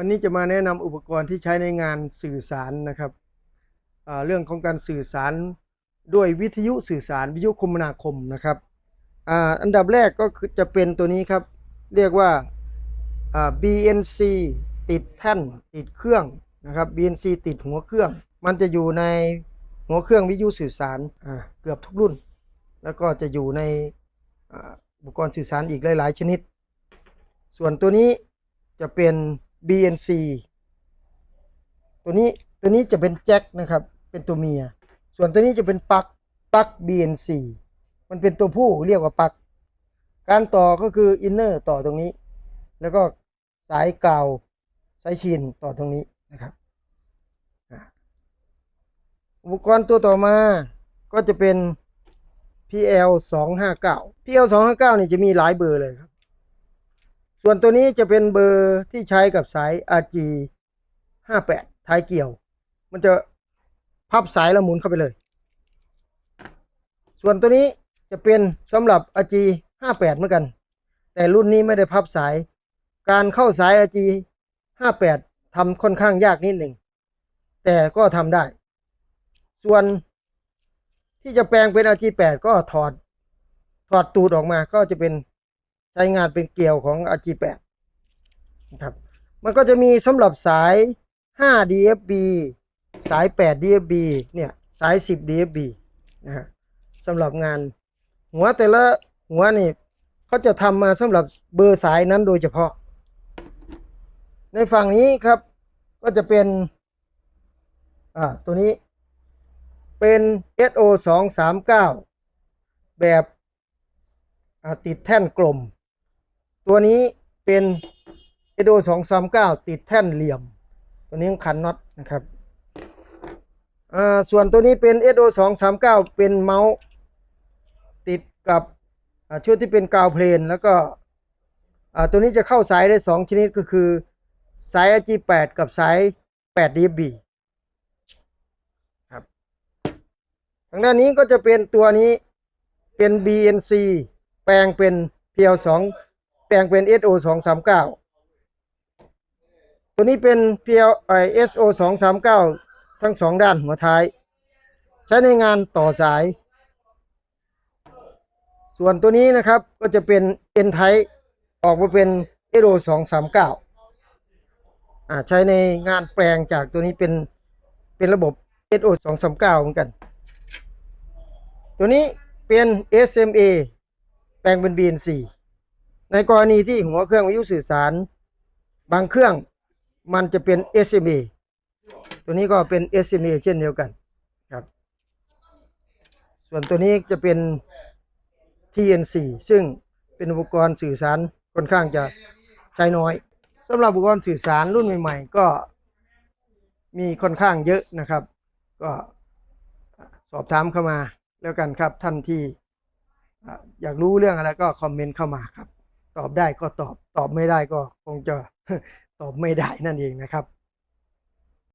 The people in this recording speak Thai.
วันนี้จะมาแนะนำอุปกรณ์ที่ใช้ในงานสื่อสารนะครับเรื่องของการสื่อสารด้วยวิทยุสื่อสารวิทยุคมนาคมนะครับอ,อันดับแรกก็คือจะเป็นตัวนี้ครับ เรียกว่าา BNC ติดแท่นติดเครื่องนะครับ BNC ติดหัวเครื่อง มันจะอยู่ในหัวเครื่องวิทยุสื่อสารเกือบทุกรุ่น แล้วก็จะอยู่ในอุปกรณ์สื่อสารอีกหลาย ๆ ชนิด ส่วนตัวนี้จะเป็น BNC ตัวนี้ตัวนี้จะเป็นแจ็คนะครับ เป็นตัวเมีย ส่วนตัวนี้จะเป็นปลั๊กปลั๊ก BNC มันเป็นตัวผู้เรียกว่าปลั๊กการต่อก็คืออินเนอร์ต่อตรงนี้ แล้วก็สายกาวสายชินต่อตรงนี้นะครับอุปกรณ์ตัวต่อมาก็จะเป็น PL 259 PL 259นี่จะมีหลายเบอร์เลยครับ ส่วนตัวนี้จะเป็นเบอร์ที่ใช้กับสาย RG 58ท้ายเกี่ยว มันจะพับสายแล้วหมุนเข้าไปเลย ส่วนตัวนี้จะเป็นสำหรับ RG 58เหมือนกัน แต่รุ่นนี้ไม่ได้พับสาย การเข้าสาย RG 58ทำค่อนข้างยากนิดหนึ่ง แต่ก็ทำได้ ส่วนที่จะแปลงเป็น RG 8 ก็ถอดถอดตูดออกมาก็จะเป็น ใช้งานเป็นเกลียวของ RG8 นะครับ มันก็จะมีสำหรับสาย 5 DFB สาย 8 DFB เนี่ย สาย 10 DFB นะฮะสำหรับงาน หัวแต่ละหัวนี่เขาจะทำมาสำหรับเบอร์สายนั้นโดยเฉพาะ ในฝั่งนี้ครับก็จะเป็น อ่า ตัวนี้ เป็น SO 2 3 9แบบอ่าติดแท่นกลม ตัวนี้เป็น e d o 2 3 9ติดแท่นเหลี่ยม ตัวนี้ขันน็อตนะครับอ่าส่วนตัวนี้เป็น e d o 2 3 9เป็นเมาส์ติดกับอ่าชุดที่เป็นกาวเพลน แล้วก็อ่าตัวนี้จะเข้าสายได้ 2 ชนิดก็คือ สาย RG8 กับสาย 8 dB ครับทางด้านนี้ก็จะเป็นตัวนี้เป็น BNC แปลงเป็น PL2 แปลงเป็น SO 239 ตัวนี้เป็น PL ไอ SO 239 ทั้งสองด้านหัวท้าย ใช้ในงานต่อสาย ส่วนตัวนี้นะครับก็จะเป็น N type ออกมาเป็น SO 239อ่าใช้ในงานแปลงจากตัวนี้เป็นเป็นระบบ SO 239เหมือนกัน ตัวนี้เป็น SMA แปลงเป็น BNC ในกรณีที่หัวเครื่องวิทยุสื่อสาร บางเครื่องมันจะเป็น SMA ตัวนี้ก็เป็น SMA เช่นเดียวกันครับ ส่วนตัวนี้จะเป็น TNC ซึ่งเป็นอุปกรณ์สื่อสารค่อนข้างจะใช้น้อยสำหรับอุปกรณ์สื่อสารรุ่นใหม่ ๆ ก็มีค่อนข้างเยอะนะครับ ก็สอบถามเข้ามาแล้วกันครับท่านที่อะอยากรู้เรื่องอะไรก็คอมเมนต์เข้ามาครับ ตอบได้ก็ตอบ ตอบไม่ได้ก็คงจะตอบไม่ได้นั่นเองนะครับ